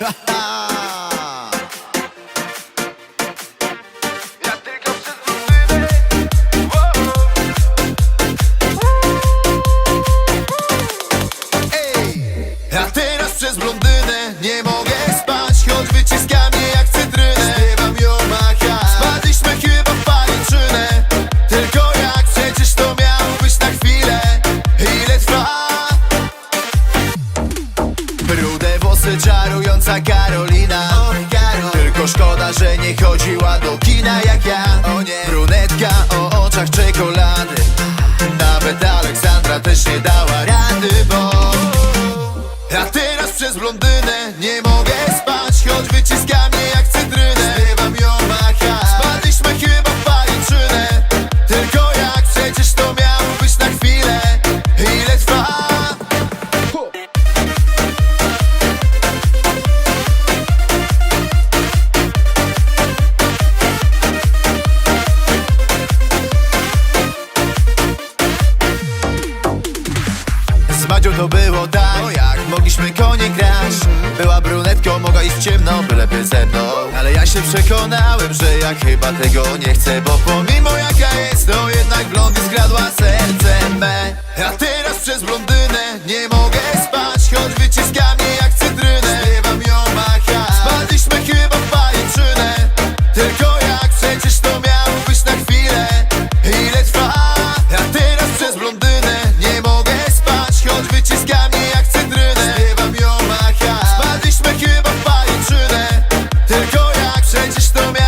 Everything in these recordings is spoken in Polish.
A teraz przez blondynę nie mogę spać Choć wyciska Karolina Tylko szkoda, że nie chodziła do kina jak ja. O nie. Brunetka o oczach czekolady. Nawet Aleksandra też nie dała rady, bo A teraz przez blondynę Z Madzią to było tak, o jak? Mogliśmy konie grać. Była brunetką, mogła iść ciemno, byleby ze mną. Ale ja się przekonałem, że ja chyba tego nie chcę Bo pomimo jaka jest, to jednak blondy skradła serce me. A teraz przez blondynę nie mogę Tylko jak przecież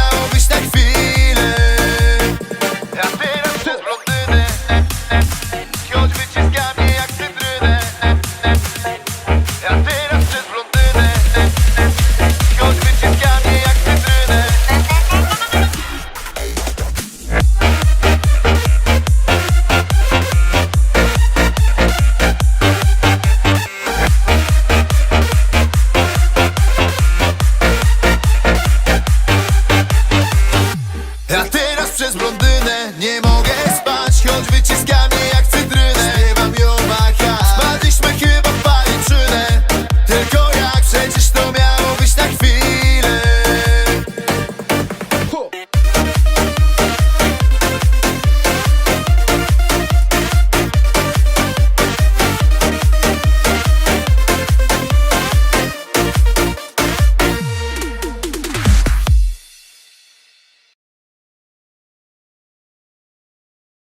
przez blondynę. Nie mogę spać, choć wyciskam